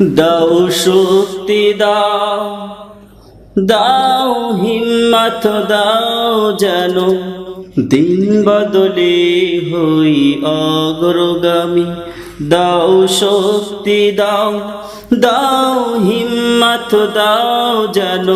দাও শক্তি দাও দাও হিম্মত দাও যেন দিন বদলে হই অগ্রগামী। দাও শক্তি, দাও দাও হিম্মত, দাও যেন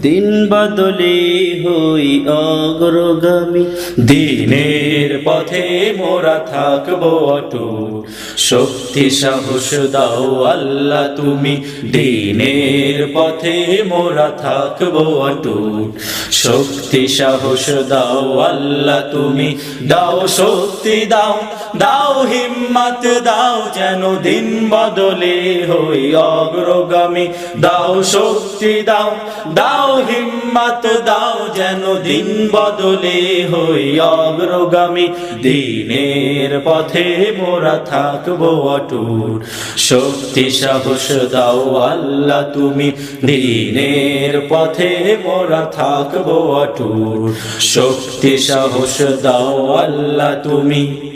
দিন বদলে হই অগ্রগামী। দিনের পথে মোরা থাকব অটুট। শক্তি, সাহস দাও আল্লাহ তুমি। দিনের পথে মোরা থাকব অটুট। শক্তি, সাহস দাও আল্লাহ তুমি। দাও শক্তি, দাও দাও হিম্মত, দাও যেন দিন বদলে হই অগ্রগামী। দাও শক্তি, দাও দাও হিম্মত, দাও যেন দিন বদলে হই অগ্রগামী। দিনের পথে মোরা থাকব অটুট। শক্তি সাহস দাও আল্লাহ তুমি। দিনের পথে মোরা থাকব অটুট। শক্তি সাহস দাও আল্লাহ তুমি।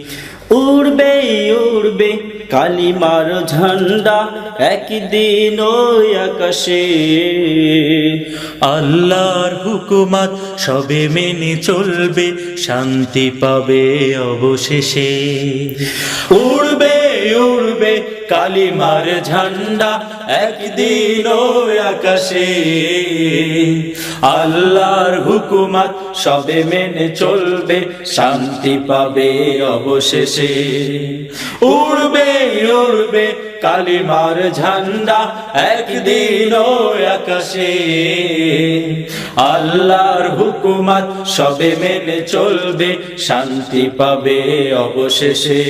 উড়বে উড়বে কালিমার ঝান্ডা একদিন ওই আকাশে। আল্লাহর হুকুমাত সবে মেনে চলবে শান্তি পাবে অবশেষে। উড়বে উড়বে কালিমার ঝান্ডা একদিন ওই আকাশে। আল্লাহর হুকুমাত সবে মেনে চলবে, শান্তি পাবে অবশেষে। উড়বে উড়বে কালিমার ঝান্ডা একদিন আকাশে। আল্লাহর হুকুমাত সবে মেনে চলবে, শান্তি পাবে অবশেষে।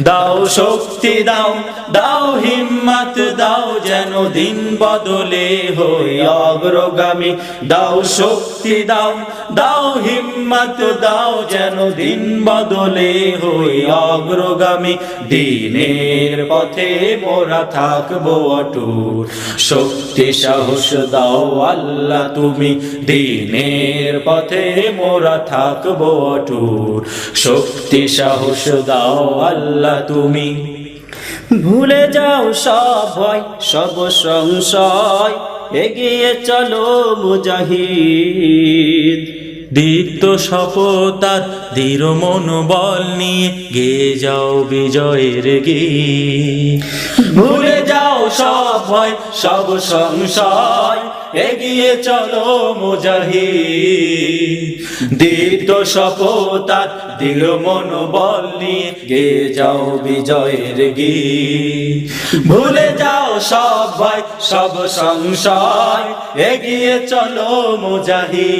দাও শক্তি, দাও দাও হিম্মত, দাও যেন দিন বদলে হই অগ্রগামী। দাও শক্তি দাও দাও হিম্মত, দাও যেন দিন বদলে হই অগ্রগামী। দিনের পথে মোরা থাকব অটুট। শক্তি, সাহস দাও আল্লাহ তুমি। দিনের পথে মোরা থাকব অটুট। শক্তি, সাহস দাও আল্লাহ তুমি। ভুলে যাও সব ভয়, সব সংশয়। এগিয়ে চলো মুজাহিদ। দীপ্ত শপতার দৃঢ় মনোবল নিয়ে গেয়ে যাও বিজয়ের গীত। ভুলে যাও সব ভয়, সব সংশয়। এগিয়ে চলো মুজাহি দীপ্ত শপতার দৃঢ় মনোবল নিয়ে গেয়ে যাও বিজয়ের গীত। ভুলে যাও সব ভয়, সব সংশয়। এগিয়ে চলো মুজাহি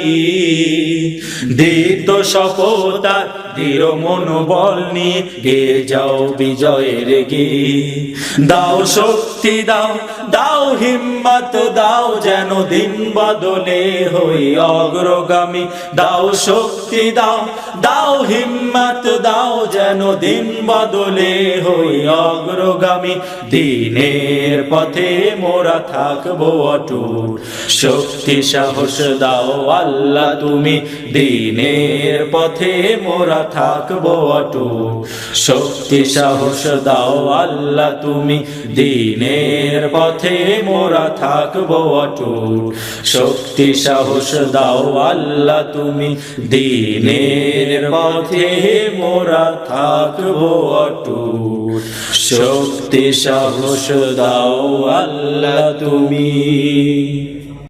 দীপ্ত শপতার দৃঢ় মনোবল নিয়ে গে যাও বিজয়ের গি দাও শক্তি দাও দাও হিম্মত, দাও যেন দিন বদলে হই অগ্রগামী। দাও শক্তি দাও দাও হিম্মত, দাও যেন দিন বদলে হই অগ্রগামী। দিনের পথে মোরা থাকব অটুট। শক্তি সাহস দাও আল্লাহ তুমি। দিনের পথে মোরা থাকব অটুট। শক্তি সাহস দাও আল্লাহ তুমি। দিনের পথে মোরা থাকব অটুট। শক্তি, সাহস দাও আল্লাহ তুমি। দিনের পথে মোরা থাকব অটুট। শক্তি, সাহস দাও আল্লাহ তুমি।